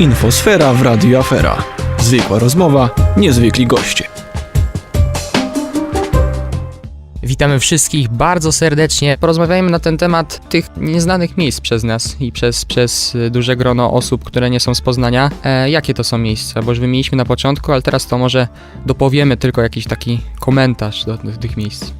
Infosfera w Radiu Afera. Zwykła rozmowa, niezwykli goście. Witamy wszystkich bardzo serdecznie. Porozmawiajmy na ten temat tych nieznanych miejsc przez nas i przez, przez y, duże grono osób, które nie są z Poznania. E, jakie to są miejsca? Bo już wymieniliśmy na początku, ale teraz to może dopowiemy tylko jakiś taki komentarz do, do tych miejsc.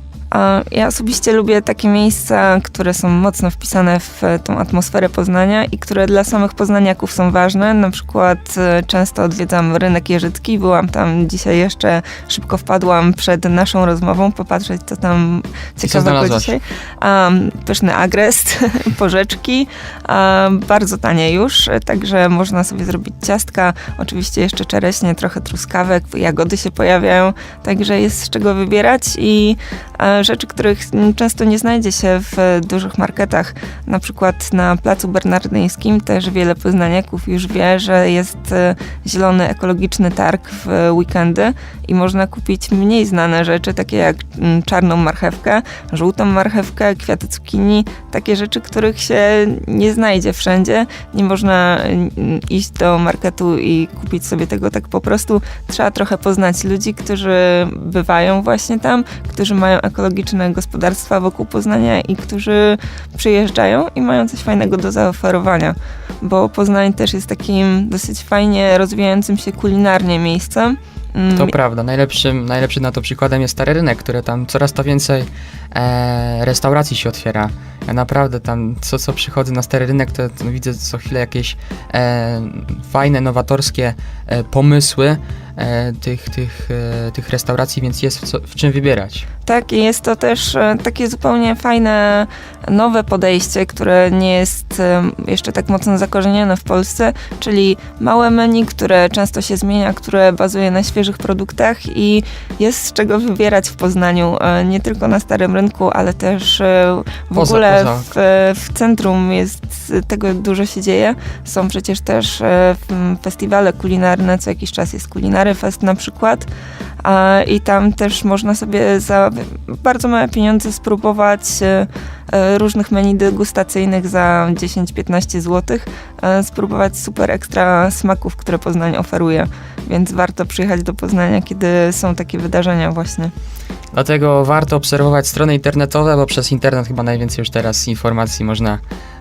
Ja osobiście lubię takie miejsca, które są mocno wpisane w e, tą atmosferę Poznania i które dla samych poznaniaków są ważne. Na przykład e, często odwiedzam rynek Jeżycki. Byłam tam dzisiaj jeszcze, szybko wpadłam przed naszą rozmową, popatrzeć co tam ciekawego dzisiaj. Um, pyszny agrest, porzeczki, um, bardzo tanie już, także można sobie zrobić ciastka. Oczywiście jeszcze czereśnie, trochę truskawek, jagody się pojawiają, także jest z czego wybierać i rzeczy, których często nie znajdzie się w e, dużych marketach. Na przykład na Placu Bernardyńskim też wiele poznaniaków już wie, że jest e, zielony ekologiczny targ w e, weekendy i można kupić mniej znane rzeczy, takie jak mm, czarną marchewkę, żółtą marchewkę, kwiaty cukinii, takie rzeczy, których się nie znajdzie wszędzie. Nie można mm, iść do marketu i kupić sobie tego tak po prostu. Trzeba trochę poznać ludzi, którzy bywają właśnie tam, którzy mają ekologiczne gospodarstwa wokół Poznania i którzy przyjeżdżają i mają coś fajnego do zaoferowania, bo Poznań też jest takim dosyć fajnie rozwijającym się kulinarnie miejscem. Mm, To prawda, najlepszym, najlepszym na to przykładem jest Stary Rynek, który tam coraz to więcej e, restauracji się otwiera. Ja naprawdę tam, co co przychodzę na Stary Rynek, to, to widzę co chwilę jakieś e, fajne, nowatorskie e, pomysły e, tych, tych, e, tych restauracji, więc jest w, co, w czym wybierać. Tak, i jest to też e, takie zupełnie fajne, nowe podejście, które nie jest e, jeszcze tak mocno zakorzenione w Polsce, czyli małe menu, które często się zmienia, które bazuje na świeżych produktach i jest z czego wybierać w Poznaniu, e, nie tylko na Starym Rynku, ale też w Poza- ogóle W, w centrum jest tego dużo się dzieje. Są przecież też e, festiwale kulinarne, co jakiś czas jest Kulinary Fest na przykład. I tam też można sobie za bardzo małe pieniądze spróbować e, różnych menu degustacyjnych za 10-15 zł. E, spróbować super ekstra smaków, które Poznań oferuje. Więc warto przyjechać do Poznania, kiedy są takie wydarzenia właśnie. Dlatego warto obserwować strony internetowe, bo przez internet chyba najwięcej już teraz informacji można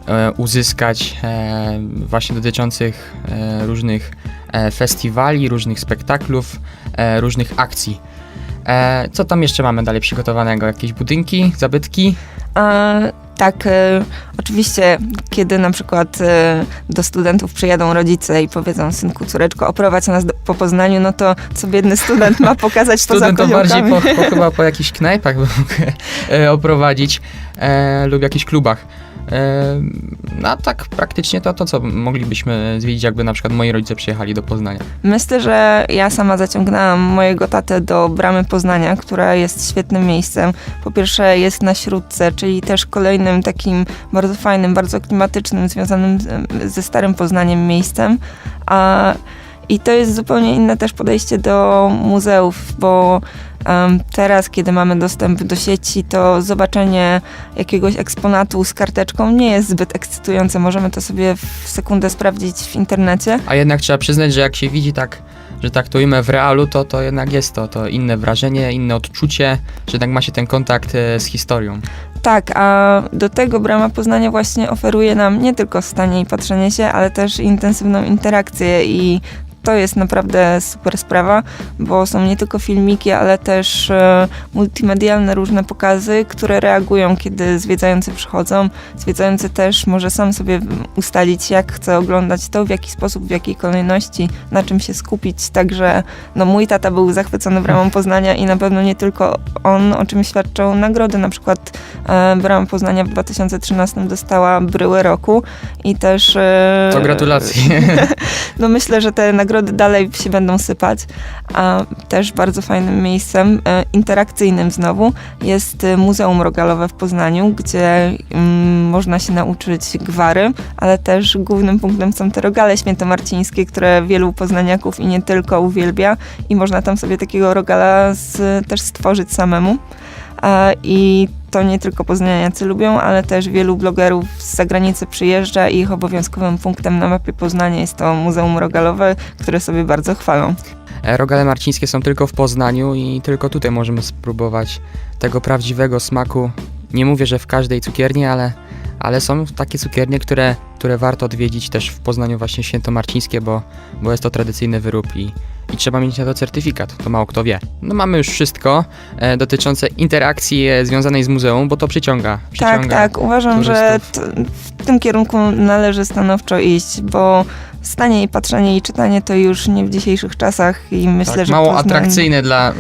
e, uzyskać e, właśnie dotyczących e, różnych e, festiwali, różnych spektaklów, e, różnych akcji. E, co tam jeszcze mamy dalej przygotowanego? Jakieś budynki, zabytki? E, tak, e, oczywiście, kiedy na przykład e, do studentów przyjadą rodzice i powiedzą, synku, córeczko, oprowadź nas do, po Poznaniu, no to co biedny student ma pokazać poza Student to bardziej koziołkami? po, po, chyba po jakichś knajpach by mógł e, oprowadzić e, lub jakichś klubach. No a tak praktycznie to, to co moglibyśmy zwiedzić, jakby na przykład moi rodzice przyjechali do Poznania. Myślę, że ja sama zaciągnęłam mojego tatę do Bramy Poznania, która jest świetnym miejscem. Po pierwsze jest na Śródce, czyli też kolejnym takim bardzo fajnym, bardzo klimatycznym, związanym ze Starym Poznaniem miejscem. A, I to jest zupełnie inne też podejście do muzeów, bo em, teraz, kiedy mamy dostęp do sieci, to zobaczenie jakiegoś eksponatu z karteczką nie jest zbyt ekscytujące. Możemy to sobie w sekundę sprawdzić w internecie. A jednak trzeba przyznać, że jak się widzi tak, że tak to ujmę w realu, to, to jednak jest to, to inne wrażenie, inne odczucie, że jednak ma się ten kontakt e, z historią. Tak, a do tego Brama Poznania właśnie oferuje nam nie tylko stanie i patrzenie się, ale też intensywną interakcję i to jest naprawdę super sprawa, bo są nie tylko filmiki, ale też e, multimedialne różne pokazy, które reagują, kiedy zwiedzający przychodzą. Zwiedzający też może sam sobie ustalić, jak chce oglądać to, w jaki sposób, w jakiej kolejności, na czym się skupić. Także no, mój tata był zachwycony Bramą Poznania i na pewno nie tylko on, o czym świadczą nagrody. Na przykład e, Brama Poznania w 2013 dostała Bryłę Roku i też... E, To gratulacje. no myślę, że te nagrody dalej się będą sypać. A też bardzo fajnym miejscem, e, interakcyjnym znowu, jest e, Muzeum Rogalowe w Poznaniu, gdzie mm, można się nauczyć gwary, ale też głównym punktem są te rogale świętomarcińskie, które wielu poznaniaków i nie tylko uwielbia i można tam sobie takiego rogala z, też stworzyć samemu. A, I to nie tylko poznaniacy lubią, ale też wielu blogerów z zagranicy przyjeżdża i ich obowiązkowym punktem na mapie Poznania jest to Muzeum Rogalowe, które sobie bardzo chwalą. E, Rogale marcińskie są tylko w Poznaniu i tylko tutaj możemy spróbować tego prawdziwego smaku. Nie mówię, że w każdej cukierni, ale, ale są takie cukiernie, które, które warto odwiedzić też w Poznaniu właśnie świętomarcińskie, bo, bo jest to tradycyjny wyrób i, trzeba mieć na to certyfikat, to mało kto wie. No mamy już wszystko e, dotyczące interakcji e, związanej z muzeum, bo to przyciąga. przyciąga Tak, tak. Uważam, że turystów. t- w tym kierunku należy stanowczo iść, bo stanie i patrzenie i czytanie to już nie w dzisiejszych czasach i myślę, tak, że mało Poznań- atrakcyjne dla e,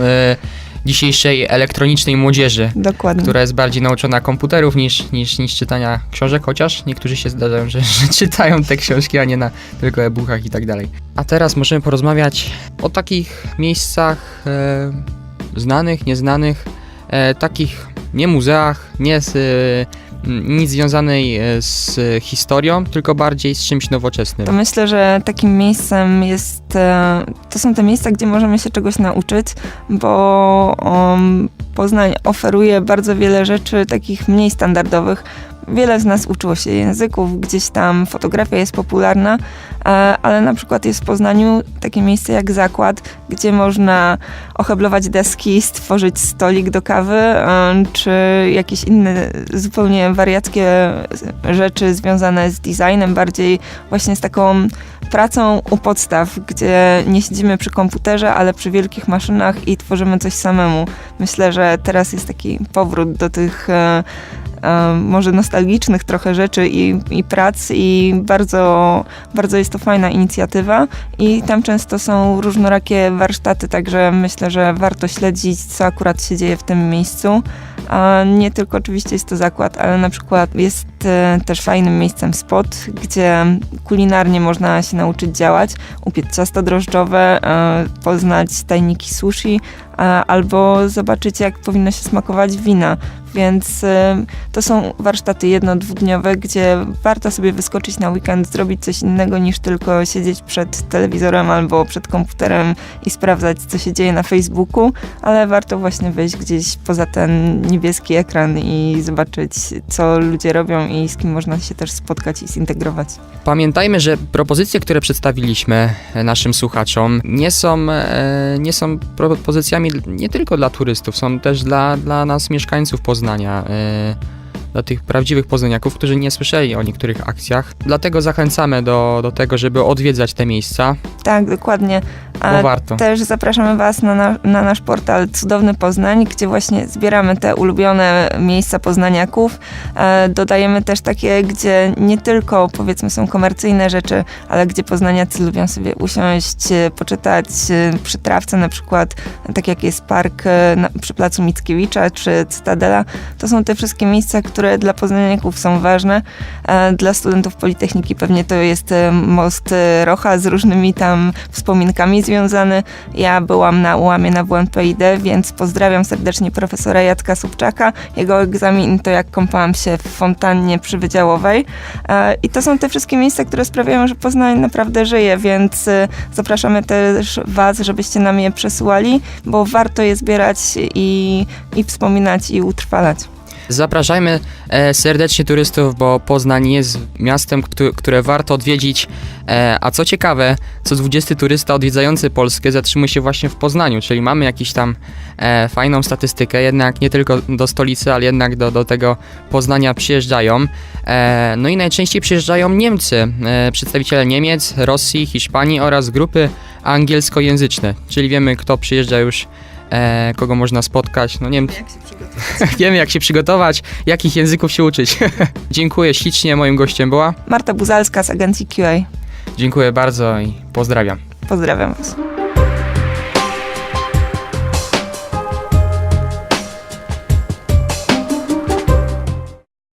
dzisiejszej elektronicznej młodzieży. Dokładnie. która jest bardziej nauczona komputerów niż, niż, niż czytania książek, chociaż niektórzy się zdarzają, że, że czytają te książki, a nie na tylko e-bookach i tak dalej. A teraz możemy porozmawiać o takich miejscach e, znanych, nieznanych, e, takich nie muzeach, nie z, e, nic związanej e, z historią, tylko bardziej z czymś nowoczesnym. To myślę, że takim miejscem jest. e, To są te miejsca, gdzie możemy się czegoś nauczyć, bo um, Poznań oferuje bardzo wiele rzeczy takich mniej standardowych. Wiele z nas uczyło się języków, gdzieś tam fotografia jest popularna, e, ale na przykład jest w Poznaniu takie miejsce jak zakład, gdzie można ocheblować deski, stworzyć stolik do kawy, e, czy jakieś inne zupełnie wariackie rzeczy związane z designem, bardziej właśnie z taką pracą u podstaw, gdzie nie siedzimy przy komputerze, ale przy wielkich maszynach i tworzymy coś samemu. Myślę, że teraz jest taki powrót do tych e, może nostalgicznych trochę rzeczy i, i prac i bardzo, bardzo jest to fajna inicjatywa i tam często są różnorakie warsztaty, także myślę, że warto śledzić, co akurat się dzieje w tym miejscu. Nie tylko oczywiście jest to zakład, ale na przykład jest e, też fajnym miejscem spot, gdzie kulinarnie można się nauczyć działać, upiec ciasto drożdżowe, e, poznać tajniki sushi, albo zobaczyć jak powinno się smakować wina. Więc e, to są warsztaty jedno, dwudniowe, gdzie warto sobie wyskoczyć na weekend, zrobić coś innego niż tylko siedzieć przed telewizorem albo przed komputerem i sprawdzać, co się dzieje na Facebooku, ale warto właśnie wyjść gdzieś poza ten niebieski ekran i zobaczyć, co ludzie robią i z kim można się też spotkać i zintegrować. Pamiętajmy, że propozycje, które przedstawiliśmy e, naszym słuchaczom, nie są, e, nie są propozycjami nie tylko dla turystów, są też dla, dla nas, mieszkańców Poznania. Dla tych prawdziwych poznaniaków, którzy nie słyszeli o niektórych akcjach. Dlatego zachęcamy do, do tego, żeby odwiedzać te miejsca, Tak, dokładnie. bo A warto. Też zapraszamy Was na, na, na nasz portal Cudowny Poznań, gdzie właśnie zbieramy te ulubione miejsca poznaniaków. E, dodajemy też takie, gdzie nie tylko powiedzmy są komercyjne rzeczy, ale gdzie poznaniacy lubią sobie usiąść, e, poczytać e, przy trawce na przykład, tak jak jest park na, przy placu Mickiewicza czy Cytadela. To są te wszystkie miejsca, które dla poznaniaków są ważne. E, dla studentów Politechniki pewnie to jest e, most e, Rocha z różnymi tam wspominkami związany. Ja byłam na ułamie na WNPID, więc pozdrawiam serdecznie profesora Jacka Subczaka. Jego egzamin to jak kąpałam się w fontannie przywydziałowej. E, I to są te wszystkie miejsca, które sprawiają, że Poznań naprawdę żyje, więc zapraszamy też Was, żebyście nam je przesyłali, bo warto je zbierać i, i wspominać i utrwalać. Zapraszajmy e, serdecznie turystów, bo Poznań jest miastem, któ- które warto odwiedzić. E, a co ciekawe, co 20 turysta odwiedzający Polskę zatrzymuje się właśnie w Poznaniu, czyli mamy jakiś tam e, fajną statystykę, jednak nie tylko do stolicy, ale jednak do, do tego Poznania przyjeżdżają. No i najczęściej przyjeżdżają Niemcy, przedstawiciele Niemiec, Rosji, Hiszpanii oraz grupy angielskojęzyczne, czyli wiemy kto przyjeżdża już, e, kogo można spotkać. No nie wiem, Wiemy, jak się przygotować, jakich języków się uczyć. Dziękuję ślicznie, moim gościem była. Marta Buzalska z agencji QA. Dziękuję bardzo i pozdrawiam. Pozdrawiam Was.